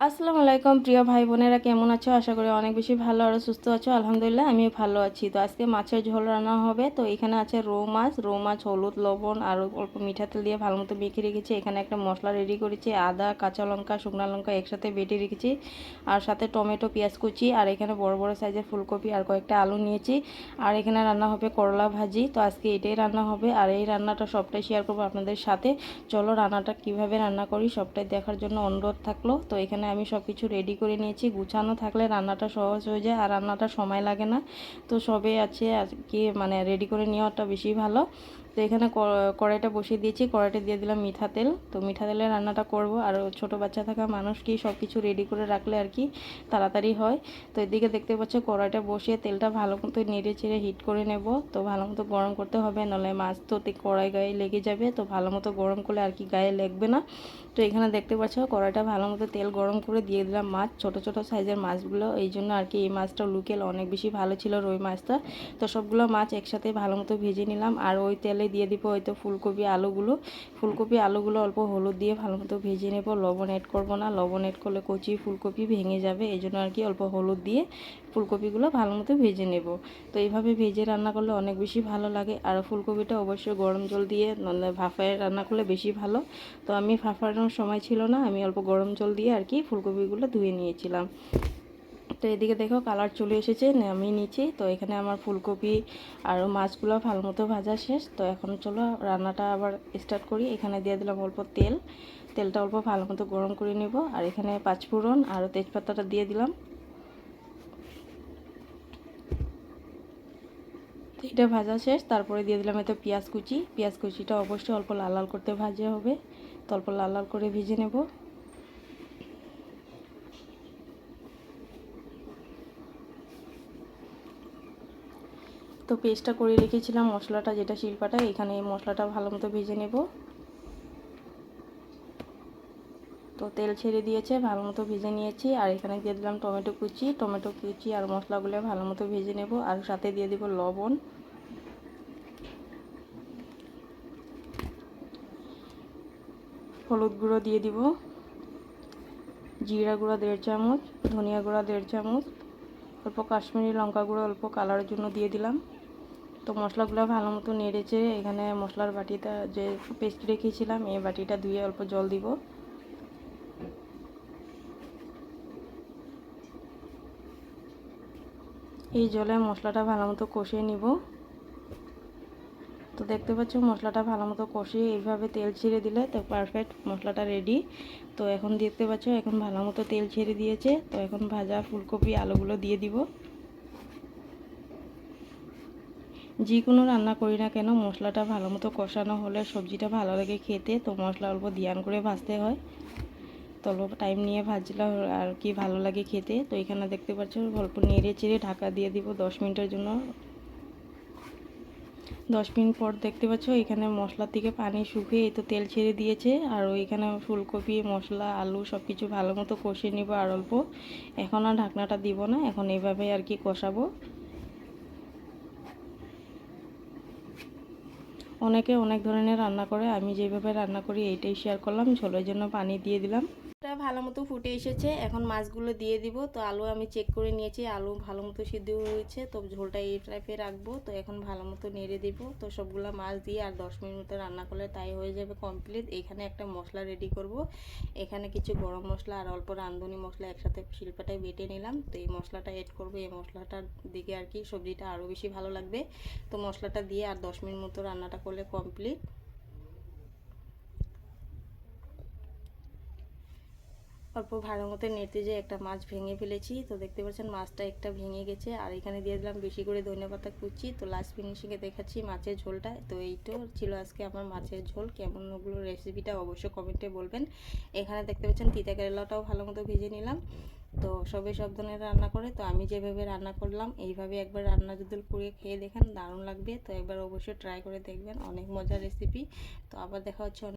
আসসালামু আলাইকুম, প্রিয় ভাই বোনেরা, কেমন আছো? আশা করি অনেক বেশি ভালো আর সুস্থ আছো। আলহামদুলিল্লাহ, আমিও ভালো আছি। তো আজকে মাছের ঝোল রান্না হবে। তো এখানে আছে রৌ মাছ। রৌ মাছ হলুদ, লবণ আর অল্প মিঠা তেল দিয়ে ভালো মতো মেখে রেখেছি। এখানে একটা মশলা রেডি করেছি। আদা, কাঁচা লঙ্কা, শুকনো লঙ্কা একসাথে বেটে রেখেছি। আর সাথে টমেটো, পেঁয়াজ কুচি আর এখানে বড় বড় সাইজের ফুলকপি আর কয়েকটা আলু নিয়েছি। আর এখানে রান্না হবে করলা ভাজি। তো আজকে এটাই রান্না হবে। আর এই রান্নাটা সবটাই শেয়ার করব আপনাদের সাথে। চলো রান্নাটা কীভাবে রান্না করি, সবটাই দেখার জন্য অনুরোধ থাকল। তো এখানে আমি সব কিছু রেডি করে নিয়েছি। গুছানো থাকলে রান্নাটা সহজ হয়ে যায় আর রান্নাটা সময় লাগে না। তো সবে আছে আজকে মানে রেডি করে নেওয়াটা বেশি ভালো। তো এখানে কড়াইটা বসিয়ে দিয়েছি। কড়াইটা দিয়ে দিলাম মিঠা তেল। তো মিঠা তেলে রান্নাটা করব। আর ছোট বাচ্চা থাকা মানুষ কি সব কিছু রেডি করে রাখলে আর কি তাড়াতাড়ি হয়। তো এদিকে দেখতে পাচ্ছ কড়াইটা বসিয়ে তেলটা ভালো মতো নেড়ে চেড়ে হিট করে নেব। তো ভালো মতো গরম করতে হবে নাহলে মাছ তো কড়াই গায়ে লেগে যাবে। তো ভালো মতো গরম করলে আর কি গায়ে লাগবে না। তো এখানে দেখতে পাচ্ছ কড়াইটা ভালো মতো তেল গরম করে দিয়ে দিলাম মাছ। ছোট ছোট সাইজের মাছগুলো, এই জন্য আর কি এই মাছটা লুকেল অনেক বেশি ভালো ছিল রুই মাছটা। তো সবগুলো মাছ একসাথে ভালো মতো ভেজে নিলাম। আর ওই তেলে দিয়ে দিব হয়তো ফুলকপি আলুগুলো। ফুলকপি আলুগুলো অল্প হলুদ দিয়ে ভালো মতো ভেজে নেব। লবণ অ্যাড করব না। লবণ অ্যাড করলে কচি ফুলকপি ভেঙে যাবে। এই জন্য আর কি অল্প হলুদ দিয়ে ফুলকপিগুলো ভালো মতো ভেজে নেব। তো এইভাবে ভেজে রান্না করলে অনেক বেশি ভালো লাগে। আর ফুলকপিটা অবশ্যই গরম জল দিয়ে ভাফায় রান্না করলে বেশি ভালো। তো আমি ভাফানোর সময় ছিল না। আমি অল্প গরম জল দিয়ে আর কি ফুলকপিগুলো ধুয়ে নিয়েছিলাম। তো এদিকে দেখো কালার চলে এসেছে আমি নিচ্ছি তো এখানে আমার ফুলকপি আর মাছগুলো ভালো মতো ভাজা শেষ। তো এখন চলো রান্নাটা আবার স্টার্ট করি। এখানে দিয়ে দিলাম অল্প তেল। তেলটা অল্প ভালো মতো গরম করে নেব। আর এখানে পাঁচফোড়ন আর তেজপাতাটা দিয়ে দিলাম। এটা ভাজা শেষ। তারপরে দিয়ে দিলাম এতে পেঁয়াজ কুচি। পেঁয়াজ কুচিটা অবশ্যই অল্প লাল লাল করতে ভাজা হবে। তো অল্প লাল লাল করে ভেজে নেব। তো পেস্টটা করে রেখেছিলাম মশলাটা, যেটা শিল্পাটা এখানে মশলাটা ভালো মতো ভেজে নেব। তো তেল ছেড়ে দিয়েছে, ভালো মতো ভেজে নিয়েছি, আর এখানে দিয়ে দিলাম টমেটো কুচি। টমেটো কুচি আর মশলাগুলো ভালো মতো ভেজে নেব, আর সাথে দিয়ে দিব লবণ। হলুদ গুঁড়ো দিয়ে দিব, জিরা গুঁড়ো দেড় চামচ, ধনিয়া গুঁড়া দেড় চামচ, অল্প কাশ্মীরি লঙ্কা গুঁড়ো অল্প কালারের জন্য দিয়ে দিলাম। তো মশলাগুলো ভালো মতো নেড়েছে এখানে মশলার বাটিটা যে পেস্ট রেখেছিলাম, এই বাটিটা ধুয়ে অল্প জল দিব। এই জলে মশলাটা ভালো মতো কষিয়ে নিব। তো দেখতে পাচ্ছ, মশলাটা ভালো মতো কষিয়ে এইভাবে তেল ছেড়ে দিলে তো পারফেক্ট মশলাটা রেডি তো এখন দেখতে পাচ্ছ, এখন ভালো মতো তেল ছেড়ে দিয়েছে। তো এখন ভাজা ফুলকপি, আলুগুলো দিয়ে দিব। যে কোনো রান্না করি না কেন, মশলাটা ভালো মতো কষানো হলে সবজিটা ভালো লাগে খেতে, তো মশলা অল্প ধ্যান করে ভাজতে হয়। তো অল্প টাইম নিয়ে ভাজলে আর কি ভালো লাগে খেতে। তো এখানে দেখতে পাচ্ছ অল্প নেড়ে চেড়ে ঢাকা দিয়ে দিব দশ মিনিটের জন্য। দশ মিনিট পর দেখতে পাচ্ছ, এখানে মশলার থেকে পানি শুকিয়ে তো তেল ছেড়ে দিয়েছে, আর ওইখানে ফুলকপি, মশলা, আলু সব কিছু ভালো মতো কষিয়ে নিব আর অল্প। এখন আর ঢাকনাটা দিব না, এখন এইভাবে আর কি কষাবো। অনেকে অনেক ধরনের রান্না করে, আমি যেভাবে রান্না করি এইটাই শেয়ার করলাম। ঝোলের জন্য পানি দিয়ে দিলাম। ভালো মতো ফুটে এসেছে। এখন মাছগুলো দিয়ে দিব। তো আলু আমি চেক করে নিয়েছি। আলু ভালো মতো সিদ্ধ হয়েছে। তো ঝোলটা এই টাইপে রাখব। তো এখন ভালো মতো নেড়ে দেবো। তো সবগুলো মাছ দিয়ে আর দশ মিনিট মতো রান্না করলে তাই হয়ে যাবে কমপ্লিট এখানে একটা মশলা রেডি করব। এখানে কিছু গরম মশলা আর অল্প রাঁধুনি মশলা একসাথে শিল্পাটায় বেটে নিলাম। তো এই মশলাটা এড করব। এই মশলাটার দিকে আর কি সবজিটা আরও বেশি ভালো লাগবে। তো মশলাটা দিয়ে আর দশ মিনিট মতো রান্নাটা করলে কমপ্লিট অল্প ভালো মতো নেতে যে একটা মাছ ভেঙে ফেলেছি। তো দেখতে পাচ্ছেন মাছটা একটা ভেঙে গেছে। আর এখানে দিয়ে দিলাম বেশি করে ধনে পাতা কুচি। তো লাস্ট ফিনিশিংয়ে দেখাচ্ছি মাছের ঝোলটা। তো এইটো ছিল আজকে আমার মাছের ঝোল। কেমন ওগুলো রেসিপিটা অবশ্যই কমেন্টে বলবেন। এখানে দেখতে পাচ্ছেন তিতা কেরালাটাও ভালো মতো ভেজে নিলাম। তো সবে সব ধরনের রান্না করে। তো আমি যেভাবে রান্না করলাম, এইভাবে একবার রান্না যদি করে খেয়ে দেখেন দারুণ লাগবে। তো একবার অবশ্যই ট্রাই করে দেখবেন। অনেক মজার রেসিপি তো আবার দেখা হচ্ছে